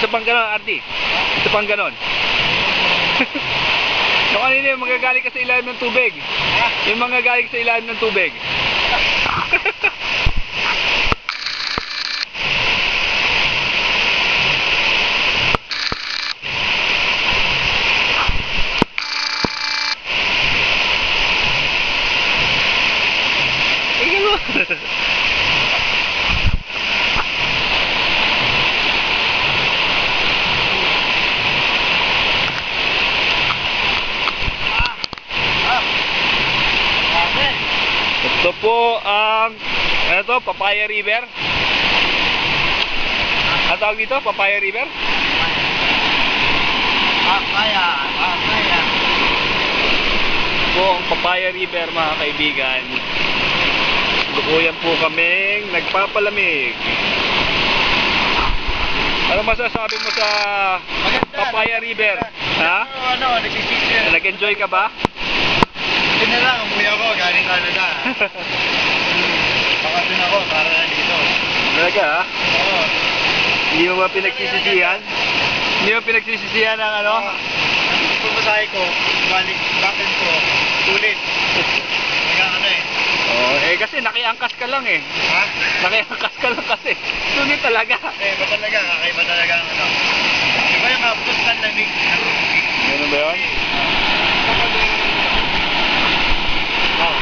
Isa pang ganon, Artie. Isa pang ganon. Yung kanina yung magagaling ka sa ilalim ng tubig. Yung mga galing sa ilalim ng tubig. Tingnan mo. Ito po ang ano to, Papaya River. Ano tawag dito? Papaya River? Papaya, papaya. Po ang Papaya River mga kaibigan. Lukuyan po kaming nagpapalamig. Ano masasabi mo sa. Papaya River? Ha? Ano, ano. Nag-enjoy ka ba? Hindi na lang, umuwi ako, galing Canada. Bakasyon ako, para na dito. Talaga ha? Oo. Hindi mo ba pinagsisisihan? Hindi mo pinagsisisihan ng ano? Pumasahe ko, balik, bakit ko, ulit. Kaya ano eh. Oh, eh kasi nakiangkas ka lang eh. Ha? Nakiangkas ka lang kasi. Sulit talaga. Eh, ba talaga, kakaiba talaga ang ano. Iba yung kapos ng lamig ng tubig. Ano ba yun? Oh.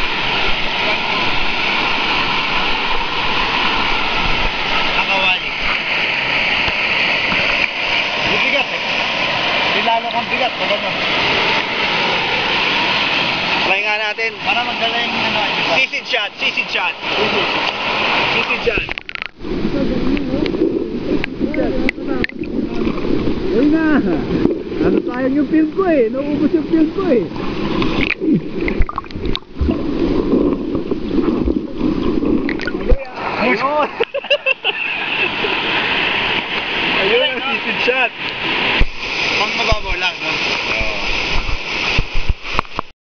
Nakawali. Bibigat eh. Kang bigat pag ano. Try nga natin. Para magdala yung ano. Sisid shot, sisid shot. Sisid shot. Uy na! Ano sayang yung film ko eh? Nauubos yung film ko eh. Ayun! Ayun ang sisid shot. Pang mababaw lang. No?